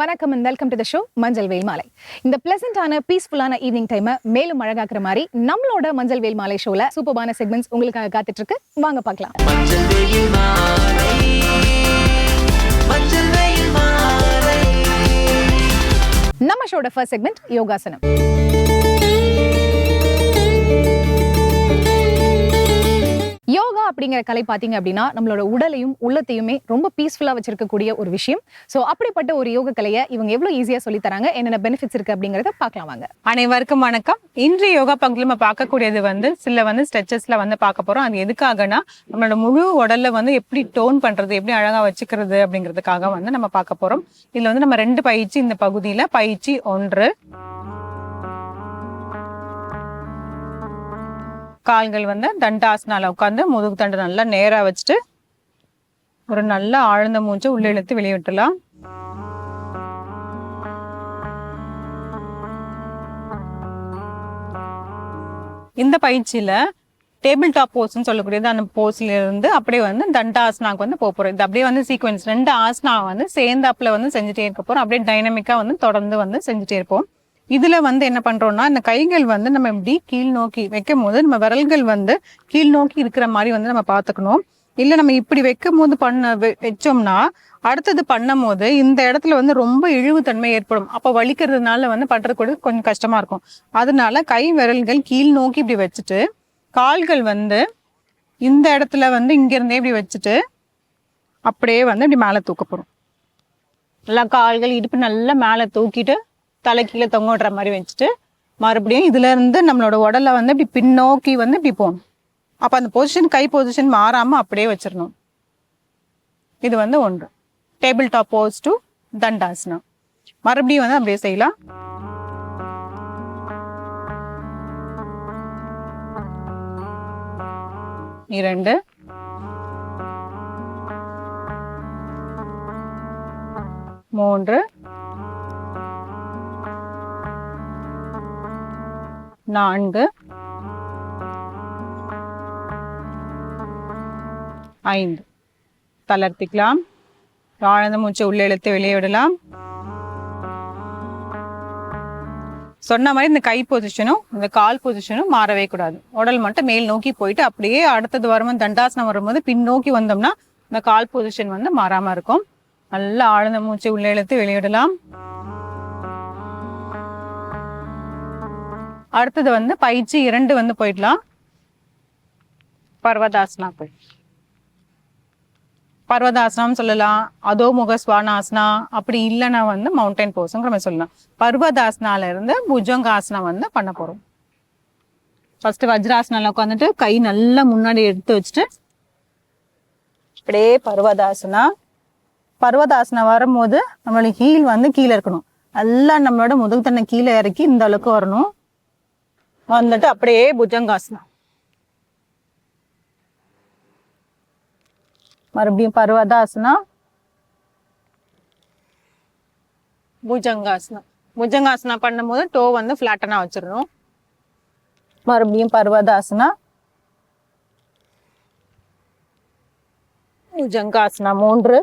வணக்கம் and welcome to the show மஞ்சள் வேல் மாலை. இந்த பிளசண்டான பீஸ்ஃபுல்லான ஈவினிங் டைமை மேலும் அழகாக்குற மாதிரி நம்மளோட மஞ்சள் வேல் மாலை ஷோல சூப்பர்பான செக்மெண்ட்ஸ் உங்களுக்காக காத்துட்டு இருக்கு வாங்க பார்க்கலாம். நம்ம ஷோட ஃபர்ஸ்ட் செக்மெண்ட் யோகாசனம். யோகா அப்படிங்கிற கலை பார்த்தீங்க அப்படின்னா நம்மளோட உடலையும் உள்ளத்தையுமே ரொம்ப பீஸ்ஃபுல்லாக வச்சிருக்கக்கூடிய ஒரு விஷயம். ஸோ அப்படிப்பட்ட ஒரு யோக கலையை இவங்க எவ்வளோ ஈஸியாக சொல்லி தராங்க? என்னென்ன பெனிஃபிட்ஸ் இருக்கு அப்படிங்கிறத பார்க்கலாம் வாங்க. அனைவருக்கும் வணக்கம். இன்றைய யோகா பங்கில் நம்ம பார்க்கக்கூடியது வந்து சில வந்து ஸ்ட்ரெச்சஸ்ல வந்து பார்க்க போகிறோம் அது எதுக்காகனா நம்மளோட முழு உடல்ல வந்து எப்படி டோன் பண்ணுறது எப்படி அழகாக வச்சுக்கிறது அப்படிங்கிறதுக்காக வந்து நம்ம பார்க்க போகிறோம் இதில் வந்து நம்ம ரெண்டு பயிற்சி இந்த பகுதியில். பயிற்சி ஒன்று கால்கள் வந்து தண்டாசனால உட்காந்து முதுகு தண்டு நல்லா நேரா வச்சுட்டு ஒரு நல்ல ஆழ்ந்த மூச்சை உள்ள இழுத்து வெளியே விட்டுலாம் இந்த பயிற்சியில டேபிள் டாப் போஸ்ன்னு சொல்லக்கூடியது அந்த போஸ்ல இருந்து அப்படியே வந்து தண்டாசனாக்கு வந்து போக போறோம். இது அப்படியே வந்து சீக்வன்ஸ் ரெண்டு ஆசனா வந்து சேர்ந்தாப்புல வந்து செஞ்சுட்டே இருக்க போறோம். அப்படியே டைனமிக்கா வந்து தொடர்ந்து வந்து செஞ்சுட்டே இருப்போம். இதில் வந்து என்ன பண்ணுறோன்னா இந்த கைகள் வந்து நம்ம இப்படி கீழ் நோக்கி வைக்கும் போது நம்ம விரல்கள் வந்து கீழ் நோக்கி இருக்கிற மாதிரி வந்து நம்ம பார்த்துக்கணும். இல்லை நம்ம இப்படி வைக்கும் போது பண்ண வச்சோம்னா அடுத்தது பண்ணும் போது இந்த இடத்துல வந்து ரொம்ப இழிவுத்தன்மை ஏற்படும். அப்போ வலிக்கிறதுனால வந்து பண்றது கொஞ்சம் கஷ்டமாக இருக்கும். அதனால கை விரல்கள் கீழ் நோக்கி இப்படி வச்சுட்டு கால்கள் வந்து இந்த இடத்துல வந்து இங்கேருந்தே இப்படி வச்சுட்டு அப்படியே வந்து இப்படி மேலே தூக்க போகிறோம் நல்லா கால்கள் இடுப்பு நல்லா மேலே தூக்கிட்டு தலை கீழே தொங்க விடுற மாதிரி வச்சுட்டு மறுபடியும் இதுலேருந்து நம்மளோட உடலை வந்து இப்படி பின்னோக்கி வந்து இப்படி போகணும். அப்போ அந்த பொசிஷன் கை பொசிஷன் மாறாமல் அப்படியே வச்சிடணும். இது வந்து ஒன்று. Table top pose to Dandasana மறுபடியும் வந்து அப்படியே செய்யலாம். இரண்டு. மூன்று. நான்கு. ஐந்து. தளர்த்திக்கலாம். ஆழ்ந்த மூச்சை உள்ளே இழுத்து வெளியே விடலாம். சொன்ன மாதிரி இந்த கை பொசிஷனும் இந்த கால் பொசிஷனும் மாறவே கூடாது. உடல் மட்டும் மேல் நோக்கி போயிட்டு அப்படியே அடுத்தது வரும்போது தண்டாசனம் வரும்போது பின் நோக்கி வந்தோம்னா இந்த கால் பொசிஷன் வந்து மாறாம இருக்கும். நல்லா ஆழ்ந்த மூச்சை உள்ளே இழுத்து வெளியிடலாம் அடுத்தது வந்து பயிற்சி இரண்டு வந்து போயிடலாம். பர்வதாசனா போய். பர்வதாசனம் சொல்லலாம். அதோ முக சுவானாசனா அப்படி இல்லைன்னா வந்து மவுண்டைன் போஸுங்கிற மாதிரி சொல்லலாம். பர்வதாசனால இருந்து புஜங்காசனம் வந்து பண்ண போறோம். ஃபர்ஸ்ட் வஜ்ராசனால உட்காந்துட்டு கை நல்லா முன்னாடி எடுத்து வச்சுட்டு அப்படியே பர்வதாசனா. பர்வதாசனம் வரும்போது நம்மளுக்கு ஹீல் வந்து கீழே இருக்கணும். நல்லா நம்மளோட முதுகு தண்ணை கீழே இறக்கி இந்த அளவுக்கு வரணும். வந்துட்டு அப்படியே புஜங்காசனம் மறுபடியும் பர்வதாசனா? புஜங்காசனம் புஜங்காசனா பண்ணும்போது டோ வந்து ஃப்ளாட்டனா வச்சிடணும். மறுபடியும் பர்வதாசனா? புஜங்காசனா மூன்று.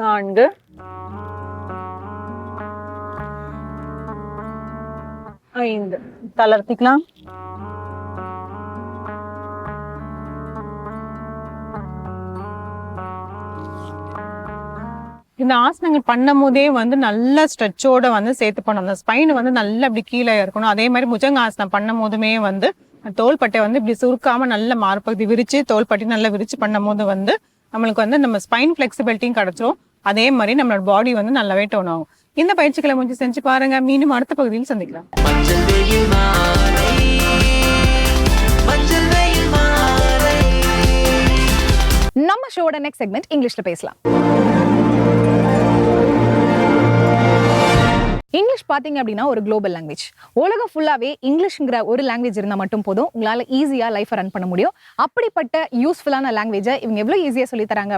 நான்கு. ஐந்து. தளர்த்திக்கலாம். இந்த ஆசனங்கள் பண்ணும் போதே வந்து நல்ல ஸ்ட்ரெச்சோட வந்து சேர்த்து பண்ணணும். அந்த ஸ்பைன் வந்து நல்லா அப்படி கீழே இருக்கணும் அதே மாதிரி புஜங்காசனம் பண்ணும் போதுமே வந்து தோள்பட்டை வந்து இப்படி சுருக்காம நல்ல மார்பகுதி விரிச்சு தோள்பட்டி நல்லா விரிச்சு பண்ணும் போது வந்து நம்மளுக்கு வந்து நம்ம ஸ்பைன் ஃபிளெக்சிபிலிட்டியும் கிடைச்சிரும். அதே மாதிரி நம்மளோட பாடி வந்து நல்லாவே டோன் ஆகும். இந்த பயிற்சிகளை முடிஞ்சு செஞ்சு பாருங்க. மீண்டும் அடுத்த பகுதியில் சந்திக்கலாம். மஞ்சள் வெயில் மாலை மஞ்சள் வெயில் மாலை. நம்ம ஷோட நெக்ஸ்ட் செக்மெண்ட் இங்கிலீஷ்ல பேசலாம். இங்கிலீஷ் பாத்தீங்க அப்படின்னா ஒரு குளோபல் லாங்குவேஜ் உலகம் ஃபுல்லாவே இங்கிலீஷ்ங்கிற ஒரு லாங்குவேஜ் இருந்தா மட்டும் போதும். உங்களால ஈஸியா லைஃப் ரன் பண்ண முடியும். அப்படிப்பட்ட யூஸ்ஃபுல்லான லாங்குவேஜை இவங்க எவ்வளோ ஈஸியா சொல்லி தராங்க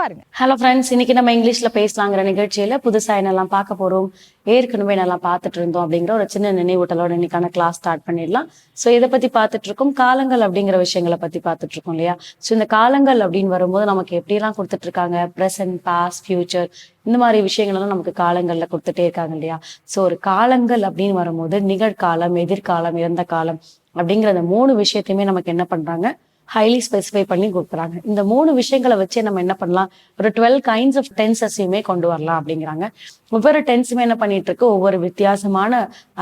பாருங்க. ஹலோ ஃப்ரெண்ட்ஸ் இன்னைக்கு நம்ம இங்கிலீஷ்ல பேசலாங்கிற நிகழ்ச்சியில புதுசா என்னெல்லாம் பார்க்க போறோம்? ஏற்கனவே நல்லா பார்த்துட்டு இருந்தோம் அப்படிங்கிற ஒரு சின்ன நினைவூட்டலோட இன்னைக்கான கிளாஸ் ஸ்டார்ட் பண்ணிடலாம். ஸோ இதை பத்தி பார்த்துட்டு இருக்கோம். காலங்கள் அப்படிங்கிற விஷயங்களை பத்தி பார்த்துட்டு இருக்கோம் இல்லையா? ஸோ இந்த காலங்கள் அப்படின்னு வரும்போது நமக்கு எப்படிலாம் கொடுத்துட்டு இருக்காங்க? ப்ரெசன்ட் பாஸ்ட் ஃபியூச்சர் இந்த மாதிரி விஷயங்கள்லாம் நமக்கு காலங்கள்ல கொடுத்துட்டே இருக்காங்க இல்லையா? ஸோ ஒரு காலங்கள் அப்படின்னு வரும்போது நிகழ்காலம் எதிர்காலம் இறந்த காலம் அப்படிங்கிற அந்த மூணு விஷயத்தையுமே நமக்கு என்ன பண்றாங்க? ஹைலி ஸ்பெசிஃபை பண்ணி கொடுக்குறாங்க. இந்த மூணு விஷயங்களை வச்சு நம்ம என்ன பண்ணலாம்? ஒரு டுவெல் கைண்ட்ஸ் ஆஃப் டென்சஸையுமே கொண்டு வரலாம் அப்படிங்கிறாங்க. ஒவ்வொரு டென்ஸுமே என்ன பண்ணிட்டு இருக்கு ஒவ்வொரு வித்தியாசமான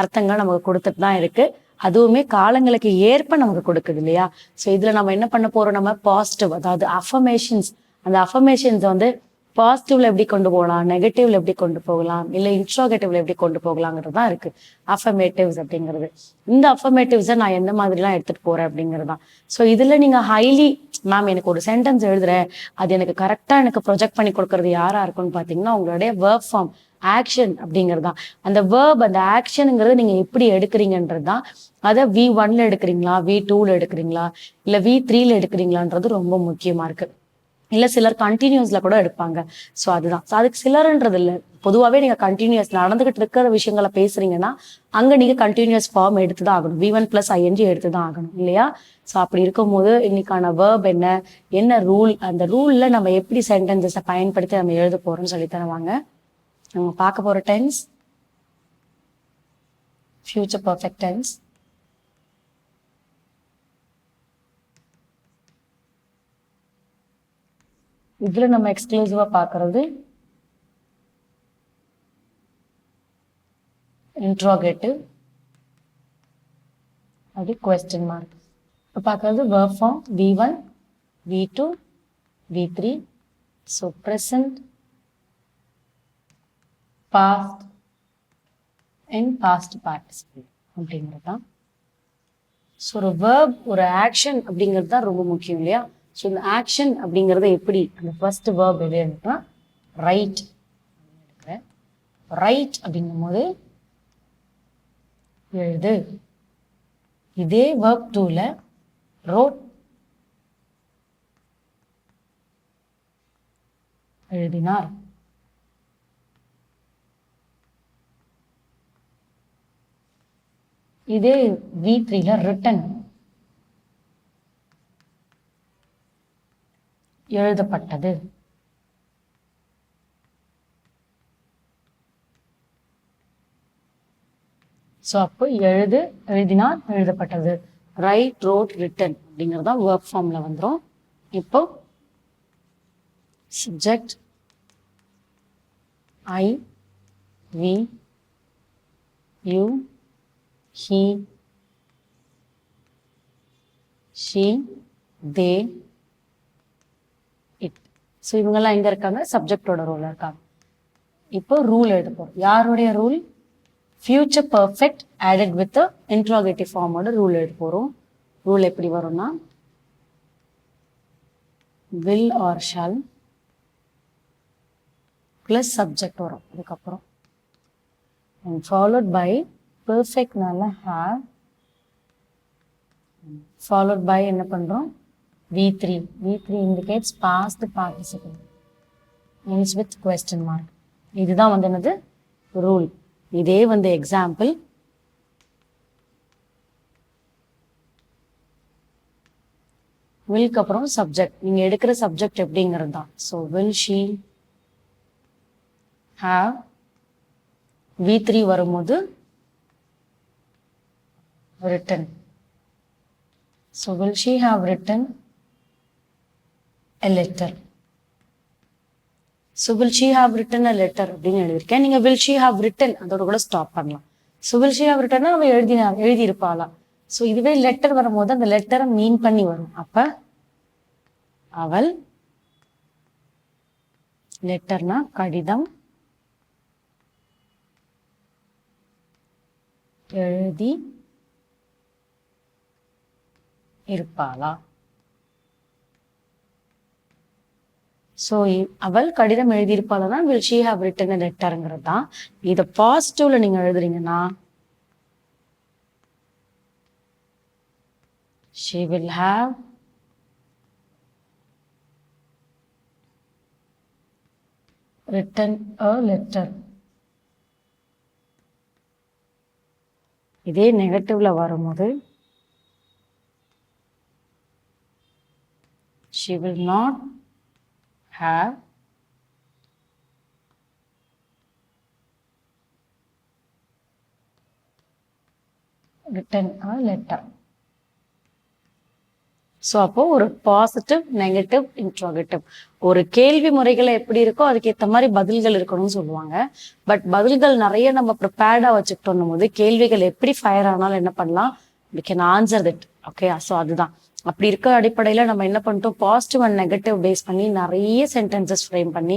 அர்த்தங்கள் நமக்கு கொடுத்துட்டு தான் இருக்கு. அதுவுமே காலங்களுக்கு ஏற்ப நமக்கு கொடுக்குது இல்லையா? ஸோ இதுல நம்ம என்ன பண்ண போறோம்? நம்ம பாசிட்டிவ் அதாவது அஃபர்மேஷன்ஸ் அந்த அஃபர்மேஷன்ஸ் வந்து பாசிட்டிவ்ல எப்படி கொண்டு போகலாம்? நெகட்டிவ்ல எப்படி கொண்டு போகலாம்? இல்ல இன்ட்ரோகேட்டிவ்ல எப்படி கொண்டு போகலாங்கிறது தான் இருக்கு. அஃபர்மேட்டிவ்ஸ் அப்படிங்கிறது. இந்த அஃபர்மேட்டிவ்ஸை நான் எந்த மாதிரிலாம் எடுத்துட்டு போறேன் அப்படிங்கிறது தான் ஸோ இதுல நீங்க ஹைலி மேம் எனக்கு ஒரு சென்டென்ஸ் எழுதுறேன். அது எனக்கு கரெக்டா எனக்கு ப்ரொஜெக்ட் பண்ணி கொடுக்கறது யாரா இருக்கும்னு பாத்தீங்கன்னா உங்களுடைய வேர்ப் ஃபார்ம் ஆக்ஷன் அப்படிங்கிறது தான் அந்த வேர்ப் அந்த ஆக்ஷனுங்கிறது நீங்க எப்படி எடுக்கிறீங்கன்றது தான் அதை வி ஒன்ல எடுக்கிறீங்களா? வி டூல எடுக்கிறீங்களா? இல்ல வி த்ரீல எடுக்கிறீங்களான்றது ரொம்ப முக்கியமா இருக்கு. இல்லை சிலர் கண்டினியூஸ்ல கூட எடுப்பாங்க. ஸோ அதுதான். ஸோ அதுக்கு சிலருன்றது இல்லை. பொதுவாகவே நீங்கள் கண்டினியூஸ் நடந்துகிட்டு இருக்கிற விஷயங்களை பேசுறீங்கன்னா அங்கே நீங்கள் கண்டினியூஸ் ஃபார்ம் எடுத்து தான் ஆகணும் வி ஒன் பிளஸ் ஐஎன்ஜி எடுத்து தான் ஆகணும். இல்லையா? ஸோ அப்படி இருக்கும்போது இன்னைக்கான வேர்ப் என்ன? என்ன ரூல் அந்த ரூலில் நம்ம எப்படி சென்டென்சஸை பயன்படுத்தி நம்ம எழுத போகிறோம்னு சொல்லி தருவாங்க. நம்ம பார்க்க போகிற டென்ஸ் ஃபியூச்சர் பர்ஃபெக்ட் டென்ஸ் இதில் நம்ம எக்ஸ்க்ளூசிவாக பார்க்கறது இன்ட்ரோகேட்டிவ் அது கொஸ்டின் மார்க் இப்போ பார்க்கறது verb form V one V two V three so present past and past participle அப்படிங்கிறது தான் ஸோ ஒரு வேர்ப் ஒரு ஆக்ஷன் அப்படிங்கிறது தான் ரொம்ப முக்கியம் இல்லையா? ஸோ இந்த ஆக்ஷன் அப்படிங்கிறத எப்படி? அந்த ஃபர்ஸ்ட் வேர்ப் எது எடுத்தா? ரைட் எடுக்கிறேன் ரைட் அப்படிங்கும்போது எழுது. இதே வேர்ப் டூவில் ரோட் எழுதினார். இதே வி த்ரீல ரிட்டன் எழுதப்பட்டது. ஸோ அப்போ எழுது எழுதினார் எழுதப்பட்டது. ரைட் ரோட் ரிட்டன் அப்படிங்கிறது தான் ஒர்க் ஃபார்மில் வந்துடும் இப்போ subject I we you he she they so இவங்கெல்லாம் எங்கே இருக்காங்க? சப்ஜெக்டோட ரோலில் இருக்காங்க. இப்போ ரூல் எடுப்போம் யாருடைய rule future perfect added with interrogative ஃபார்மோட rule எடுக்க போகிறோம் ரூல் எப்படி வரும்னா will or shall plus subject வரும். அதுக்கப்புறம் அண்ட் ஃபாலோட் பை பர்ஃபெக்ட்னால ஹேவ் ஃபாலோட் பை என்ன பண்ணுறோம் V three V3. Three indicates past participle. Ends with question mark. இதுதான் வந்து என்னது ரூல் இதே வந்து எக்ஸாம்பிள் வில்க்கு அப்புறம் சப்ஜெக்ட் நீங்கள் எடுக்கிற சப்ஜெக்ட் எப்படிங்கிறது தான் so will she have V three வரும்போது written so will she have written a letter so will she have written a letter அப்படின்னு எழுதியிருக்கேன். நீங்கள் வில் ஷீ ஹாவ் ரிட்டன் அதோட கூட ஸ்டாப் பண்ணலாம். ஸோ வில் ஷீ ஹாவ் ரிட்டன்னா அவள் எழுதினா எழுதியிருப்பாளா. ஸோ இதுவே லெட்டர் வரும்போது அந்த லெட்டரை மீன் பண்ணி வரும். அப்போ அவள் லெட்டர்னா கடிதம் எழுதி இருப்பாளா. ஸோ அவள் கடிதம் எழுதியிருப்பாளா வில் ஷீ ஹாவ் ரிட்டன் லெட்டருங்கிறது தான். இதை பாசிட்டிவ்ல நீங்க எழுதுறீங்கன்னா she will have written a letter இதே நெகட்டிவ்ல வரும்போது she will not have. Written a letter. So அப்போ ஒரு பாசிட்டிவ் நெகட்டிவ் இன்ட்ரோகேட்டிவ் ஒரு கேள்வி முறைகள் எப்படி இருக்கோ அதுக்கேற்ற மாதிரி பதில்கள் இருக்கணும்னு சொல்லுவாங்க. பட் பதில்கள் நிறைய நம்ம ப்ரிப்பேர்டாக வச்சுக்கிட்டோம் போது கேள்விகள் எப்படி ஃபயர் ஆனாலும் என்ன பண்ணலாம்? We can answer that okay so அதுதான். அப்படி இருக்க அடிப்படையில் நம்ம என்ன பண்ணிட்டோம் பாசிட்டிவ் அண்ட் நெகட்டிவ் பேஸ் பண்ணி நிறைய சென்டென்சஸ் ஃப்ரேம் பண்ணி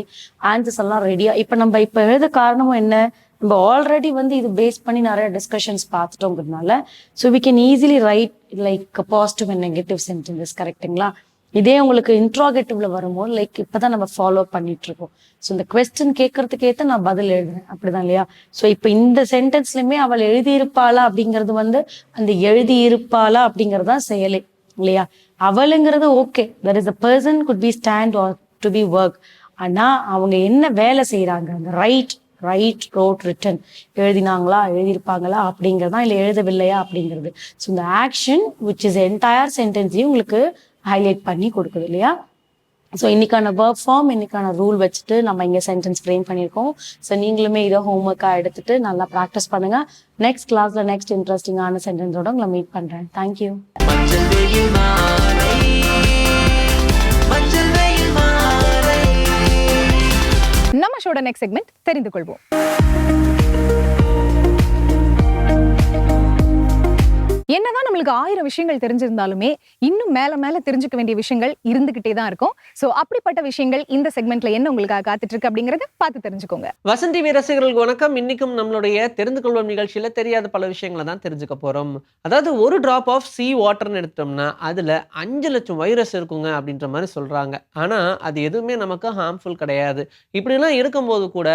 ஆன்சர்ஸ் எல்லாம் ரெடியாக இப்போ நம்ம இப்போ எழுத காரணமும் என்ன? நம்ம ஆல்ரெடி வந்து இது பேஸ் பண்ணி நிறைய discussions பார்த்துட்டோங்கிறதுனால so we can easily write like positive and negative sentences கரெக்ட்டுங்களா இதே உங்களுக்கு இன்ட்ராகேட்டிவ்ல வரும்போது லைக் இப்பதான் நம்ம ஃபாலோ பண்ணிட்டு இருக்கோம் ஸோ இந்த கொஸ்டின் கேட்கறதுக்கு ஏற்ற நான் பதில் எழுதுறேன். அப்படிதான் இல்லையா? ஸோ இப்போ இந்த சென்டென்ஸ்லயுமே அவள் எழுதியிருப்பாளா அப்படிங்கிறது வந்து அந்த எழுதியிருப்பாளா அப்படிங்கிறது தான் செயலே. இல்லையா? அவளுங்கிறது okay there is a person good be stand or to be work ஆனா அவங்க என்ன வேலை செய்யறாங்க அந்த ரைட் ரைட் ரோட் ரிட்டன் எழுதினாங்களா? எழுதியிருப்பாங்களா? அப்படிங்கிறது? தான் இல்லை எழுதவில்லையா? அப்படிங்கிறது. ஸோ இந்த ஆக்ஷன் விச் இஸ் என்டையர் சென்டென்ஸையும் உங்களுக்கு ஹைலைட் பண்ணி கொடுக்குது இல்லையா? ஸோ இன்னைக்கான ஒர்க் ஃபார்ம் இன்னைக்கான ரூல் வச்சுட்டு நம்ம இங்கே சென்டென்ஸ் ஃப்ரேம் பண்ணியிருக்கோம். ஸோ நீங்களுமே இதை ஹோம்ஒர்க்காக எடுத்துட்டு நல்லா ப்ராக்டிஸ் பண்ணுங்க. நெக்ஸ்ட் கிளாஸ்ல நெக்ஸ்ட் இன்ட்ரெஸ்டிங்கான சென்டென்ஸோட உங்களை மீட் பண்ணுறேன் தேங்க்யூ நம்ம ஷோட நெக்ஸ்ட் செக்மெண்ட் தெரிந்து கொள்வோம். என்னதான் நம்மளுக்கு ஆயிரம் விஷயங்கள் தெரிஞ்சிருந்தாலுமே இன்னும் மேல மேல தெரிஞ்சுக்க வேண்டிய விஷயங்கள் இருந்துகிட்டே தான் இருக்கும். சோ அப்படிப்பட்ட விஷயங்கள் இந்த செக்மெண்ட்ல என்ன உங்களுக்காக காத்துட்டு இருக்கு அப்படிங்கறத பார்த்து தெரிஞ்சுக்கோங்க. வசந்தி வி ரசிகர்களுக்கு வணக்கம். இன்னைக்கும் நம்மளுடைய தெரிந்து கொள்வோம் நிகழ்ச்சியில தெரியாத பல விஷயங்களை தான் தெரிஞ்சுக்க போறோம். அதாவது ஒரு டிராப் ஆஃப் சி வாட்டர்னு எடுத்தோம்னா அதுல அஞ்சு லட்சம் வைரஸ் இருக்குங்க அப்படின்ற மாதிரி சொல்றாங்க. ஆனா அது எதுவுமே நமக்கு ஹார்ம்ஃபுல் கிடையாது. இப்படிலாம் இருக்கும்போது கூட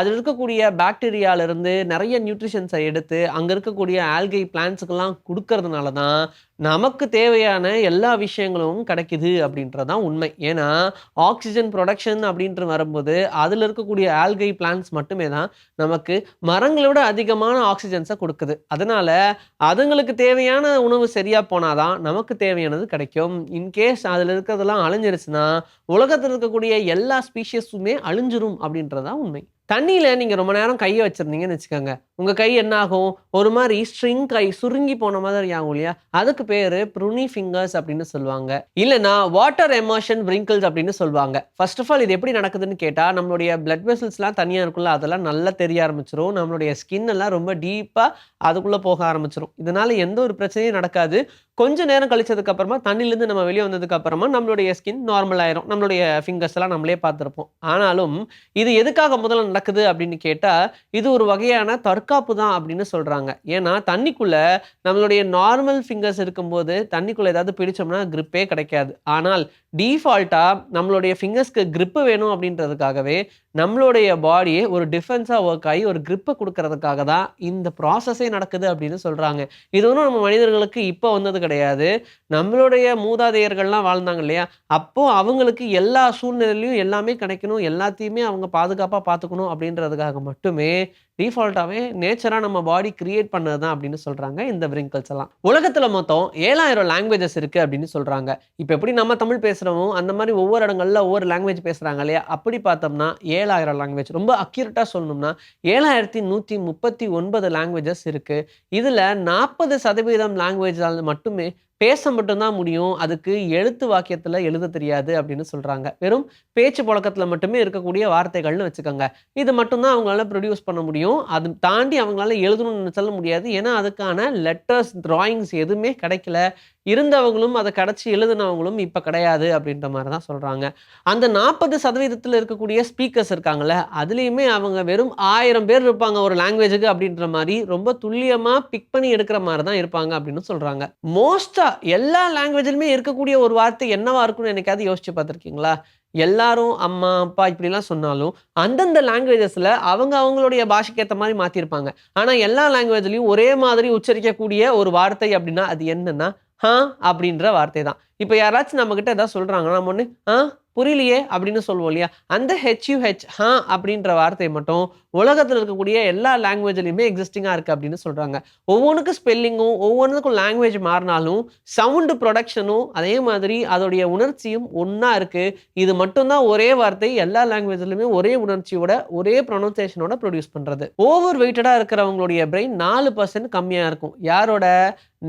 அதில் இருக்கக்கூடிய பாக்டீரியால இருந்து நிறைய நியூட்ரிஷன்ஸை எடுத்து அங்க இருக்கக்கூடிய ஆல்கை பிளான்ஸுக்கெல்லாம் கொடுக்கறதுனால தான் நமக்கு தேவையான எல்லா விஷயங்களும் கிடைக்குது அப்படின்றதான் உண்மை. ஏன்னா ஆக்சிஜன் ப்ரொடக்ஷன் அப்படின்ற வரும்போது அதில் இருக்கக்கூடிய ஆல்கை பிளான்ஸ் மட்டுமே தான் நமக்கு மரங்களோட அதிகமான ஆக்சிஜன்ஸை கொடுக்குது. அதனால அதுங்களுக்கு தேவையான உணவு சரியா போனாதான் நமக்கு தேவையானது கிடைக்கும். இன்கேஸ் அதில் இருக்கிறதெல்லாம் அழிஞ்சிருச்சுன்னா உலகத்தில் இருக்கக்கூடிய எல்லா ஸ்பீஷியஸுமே அழிஞ்சிரும் அப்படின்றதான் உண்மை. தண்ணியில் நீங்கள் ரொம்ப நேரம் கையை வச்சுருந்தீங்கன்னு வச்சுக்கோங்க. உங்கள் கை என்ன ஆகும் ஒரு மாதிரி ஸ்ட்ரிங் கை சுருங்கி போன மாதிரி ஆகும் இல்லையா? அதுக்கு பேர் ப்ருனி ஃபிங்கர்ஸ் அப்படின்னு சொல்லுவாங்க. இல்லைன்னா வாட்டர் எமர்ஷன் ப்ரிங்கிள்ஸ் அப்படின்னு சொல்லுவாங்க. ஃபர்ஸ்ட் ஆஃப் ஆல் இது எப்படி நடக்குதுன்னு கேட்டால் நம்மளுடைய பிளட் வெசல்ஸ்லாம் தனியாக இருக்குல்ல அதெல்லாம் நல்லா தெரிய ஆரம்பிச்சிரும். நம்மளுடைய ஸ்கின் எல்லாம் ரொம்ப டீப்பாக அதுக்குள்ளே போக ஆரம்பிச்சிரும். இதனால் எந்த ஒரு பிரச்சனையும் நடக்காது. கொஞ்ச நேரம் கழிச்சதுக்கப்புறமா தண்ணிலேருந்து நம்ம வெளியே வந்ததுக்கப்புறமா நம்மளுடைய ஸ்கின் நார்மல் ஆயிரும். நம்மளுடைய ஃபிங்கர்ஸ் எல்லாம் நம்மளே பார்த்துருப்போம். ஆனாலும் இது எதுக்காக முதல்ல நடக்குது அப்படின்னு கேட்டால் இது ஒரு வகையான தற்காப்பு தான் அப்படின்னு சொல்கிறாங்க ஏன்னா தண்ணிக்குள்ளே நம்மளுடைய நார்மல் ஃபிங்கர்ஸ் இருக்கும்போது தண்ணிக்குள்ளே ஏதாவது பிடிச்சோம்னா கிரிப்பே கிடைக்காது. ஆனால் டீஃபால்ட்டாக நம்மளுடைய ஃபிங்கர்ஸ்க்கு கிரிப்பு வேணும் அப்படின்றதுக்காகவே நம்மளுடைய பாடியை ஒரு டிஃபென்ஸாக ஒர்க் ஆகி ஒரு கிரிப்பை கொடுக்கறதுக்காக தான் இந்த ப்ராசஸே நடக்குது அப்படின்னு சொல்கிறாங்க இது ஒன்றும் நம்ம மனிதர்களுக்கு இப்போ வந்தது கிடையாது. நம்மளுடைய மூதாதையர்கள்லாம் வாழ்ந்தாங்க இல்லையா? அப்போது அவங்களுக்கு எல்லா சூழ்நிலையிலையும் எல்லாமே கிடைக்கணும் எல்லாத்தையுமே அவங்க பாதுகாப்பாக பார்த்துக்கணும் அப்படின்றதுக்காக மட்டுமே டிஃபால்ட்டாகவே நேச்சராக நம்ம பாடி கிரியேட் பண்ணது தான் அப்படின்னு சொல்கிறாங்க இந்த விரிங்கல்ஸ் எல்லாம். உலகத்தில் மொத்தம் ஏழாயிரம் லாங்குவேஜஸ் இருக்குது அப்படின்னு சொல்கிறாங்க இப்போ எப்படி நம்ம தமிழ் பேசுகிறோமோ அந்த மாதிரி ஒவ்வொரு இடங்களில் ஒவ்வொரு லாங்குவேஜ் பேசுகிறாங்க இல்லையா? அப்படி பார்த்தோம்னா ஏழாயிரம் லாங்குவேஜ் ரொம்ப அக்யூரட்டாக சொல்லணும்னா ஏழாயிரத்தி நூற்றி முப்பத்தி ஒன்பது லாங்குவேஜஸ் இருக்குது இதில் நாற்பது சதவீதம் லாங்குவேஜால் மட்டுமே பேச மட்டும்தான் முடியும். அதுக்கு எழுத்து வாக்கியத்தில் எழுத தெரியாது அப்படின்னு சொல்கிறாங்க வெறும் பேச்சு புழக்கத்தில் மட்டுமே இருக்கக்கூடிய வார்த்தைகள்னு வச்சுக்கோங்க. இது மட்டும்தான் அவங்களால ப்ரொடியூஸ் பண்ண முடியும். அது தாண்டி அவங்களால எழுதணும்னு சொல்ல முடியாது. ஏன்னா அதுக்கான லெட்டர்ஸ் ட்ராயிங்ஸ் எதுவுமே கிடைக்கல. இருந்தவங்களும் அதை கிடச்சி எழுதினவங்களும் இப்போ கிடையாது அப்படின்ற மாதிரி தான் சொல்கிறாங்க அந்த நாற்பது சதவீதத்தில் இருக்கக்கூடிய ஸ்பீக்கர்ஸ் இருக்காங்கல்ல அதுலேயுமே அவங்க வெறும் ஆயிரம் பேர் இருப்பாங்க ஒரு லாங்குவேஜுக்கு அப்படின்ற மாதிரி ரொம்ப துல்லியமாக பிக் பண்ணி எடுக்கிற மாதிரி தான் இருப்பாங்க அப்படின்னு சொல்கிறாங்க மோஸ்ட்டாக எல்லா லாங்குவேஜிலுமே இருக்கக்கூடிய ஒரு வார்த்தை என்னவா இருக்கும்னு எனக்காவது யோசிச்சு பார்த்துருக்கீங்களா? எல்லாரும் அம்மா அப்பா இப்படிலாம் சொன்னாலும் அந்தந்த லாங்குவேஜஸில் அவங்க அவங்களுடைய பாஷைக்கு ஏற்ற மாதிரி மாற்றிருப்பாங்க ஆனால் எல்லா லாங்குவேஜ்லேயும் ஒரே மாதிரி உச்சரிக்கக்கூடிய ஒரு வார்த்தை அப்படின்னா அது என்னன்னா ஆ அப்படின்ற வார்த்தை தான் இப்போ யாராச்சும் நம்மக்கிட்ட ஏதாவது சொல்கிறாங்கன்னா நம்ம ஒன்று ஆ புரியலையே அப்படின்னு சொல்லுவோம் இல்லையா? அந்த ஹெச்யூஹெச் ஹா அப்படின்ற வார்த்தை மட்டும் உலகத்தில் இருக்கக்கூடிய எல்லா லாங்குவேஜ்லையுமே எக்ஸிஸ்டிங்காக இருக்குது அப்படின்னு சொல்கிறாங்க ஒவ்வொன்றுக்கும் ஸ்பெல்லிங்கும் ஒவ்வொன்றுக்கும் லாங்குவேஜ் மாறினாலும் சவுண்டு ப்ரொடக்ஷனும் அதே மாதிரி அதோடைய உணர்ச்சியும் ஒன்றா இருக்குது இது மட்டும்தான் ஒரே வார்த்தை எல்லா லாங்குவேஜ்லையுமே ஒரே உணர்ச்சியோட ஒரே ப்ரொனன்சியேஷனோட ப்ரொடியூஸ் பண்ணுறது ஓவர் வெயிட்டடாக இருக்கிறவங்களுடைய பிரெயின் நாலு பர்சன்ட் கம்மியாக இருக்கும். யாரோட?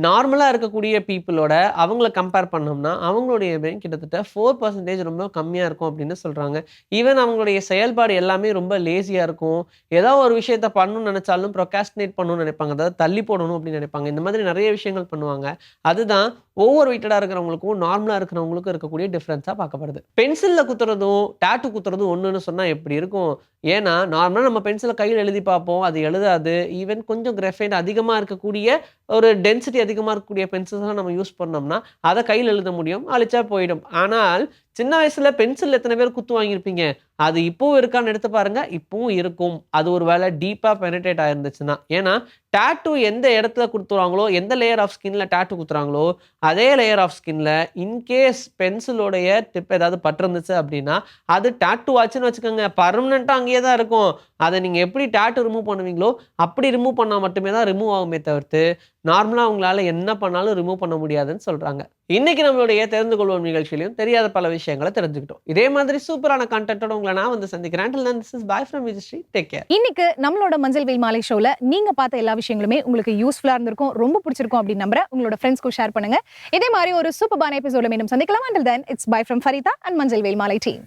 நார்மலாக இருக்கக்கூடிய பீப்புளோட அவங்கள கம்பேர் பண்ணோம்னா அவங்களுடைய பிரெயின் கிட்டத்தட்ட ஃபோர் பர்சன்டேஜ் ரொம்ப கம்மியாக இருக்கும் அப்படின்னு சொல்கிறாங்க ஈவன் அவங்களுடைய செயல்பாடு எல்லாமே ரொம்ப லேசியாக இருக்கும். ஏதோ ஒரு விஷயத்த பண்ணணும்னு நினச்சாலும் ப்ரொகாஸ்டினேட் பண்ணணும்னு நினைப்பாங்க. அதாவது தள்ளி போடணும் அப்படின்னு நினைப்பாங்க. இந்த மாதிரி நிறைய விஷயங்கள் பண்ணுவாங்க. அதுதான் ஓவர் வெயிட்டடாக இருக்கிறவங்களுக்கும் நார்மலாக இருக்கிறவங்களுக்கும் இருக்கக்கூடிய டிஃப்ரென்ஸாக பார்க்கப்படுது. பென்சிலில் குத்துறதும் டேட்டு குத்துறதும் ஒன்றுன்னு சொன்னால் எப்படி இருக்கும்? ஏன்னா நார்மலாக நம்ம பென்சிலை கையில் எழுதி பார்ப்போம். அது எழுதாது. ஈவன் கொஞ்சம் கிரஃபைன் அதிகமாக இருக்கக்கூடிய ஒரு டென்சிட்டி அதிகமாக இருக்கக்கூடிய பென்சில்ஸ்லாம் நம்ம யூஸ் பண்ணோம்னா அதை கையில் எழுத முடியும் அழிச்சா போயிடும். ஆனால் சின்ன வயசில் பென்சில் எத்தனை பேர் குத்து வாங்கியிருப்பீங்க? அது இப்போவும் இருக்கான்னு எடுத்து பாருங்க. இப்பவும் இருக்கும். அது ஒரு வேலை டீப்பாக பெனிட்ரேட் ஆயிருந்துச்சுன்னா. ஏன்னா டேட்டு எந்த இடத்துல கொடுத்துருவாங்களோ எந்த லேயர் ஆஃப் ஸ்கின்ல டேட்டு கொடுத்துறாங்களோ அதே லேயர் ஆஃப் ஸ்கின்ல இன்கேஸ் பென்சிலோடைய டிப் ஏதாவது பட்டிருந்துச்சு அப்படின்னா அது டேட்டு ஆச்சுன்னு வச்சுக்கோங்க. பர்மனெண்ட்டாக அங்கேயே தான் இருக்கும். அதை நீங்கள் எப்படி டேட்டு ரிமூவ் பண்ணுவீங்களோ அப்படி ரிமூவ் பண்ணால் மட்டுமே தான் ரிமூவ் ஆகுமே தவிர்த்து நார்மலாக அவங்களால என்ன பண்ணாலும் ரிமூவ் பண்ண முடியாதுன்னு சொல்கிறாங்க இன்னைக்கு நம்மளுடைய தெரிந்து கொள்வோம் நிகழ்ச்சியிலையும் தெரியாத பல விஷயங்களை தெரிஞ்சுக்கிட்டோம். இதே மாதிரி சூப்பரான கண்டென்ட்டோட உங்களை நான் வந்து சந்திக்கிறேன். This is bye from Vijayashree take care இன்னைக்கு நம்மளோட மஞ்சள் வெயில் மாலை ஷோவில் நீங்க பார்த்த எல்லா விஷயங்களுமே உங்களுக்கு யூஸ்ஃபுல்லா இருந்திருக்கும் ரொம்ப பிடிச்சிருக்கும் அப்படின்னு நம்புறேன். உங்களோட ஃப்ரெண்ட்ஸ்க்கும் ஷேர் பண்ணுங்க. இதே மாதிரி ஒரு சூப்பரான எபிசோட மீண்டும் சந்திக்கலாம். Until then it's bye from Farida and மஞ்சள் வெயில் மாலை டீம்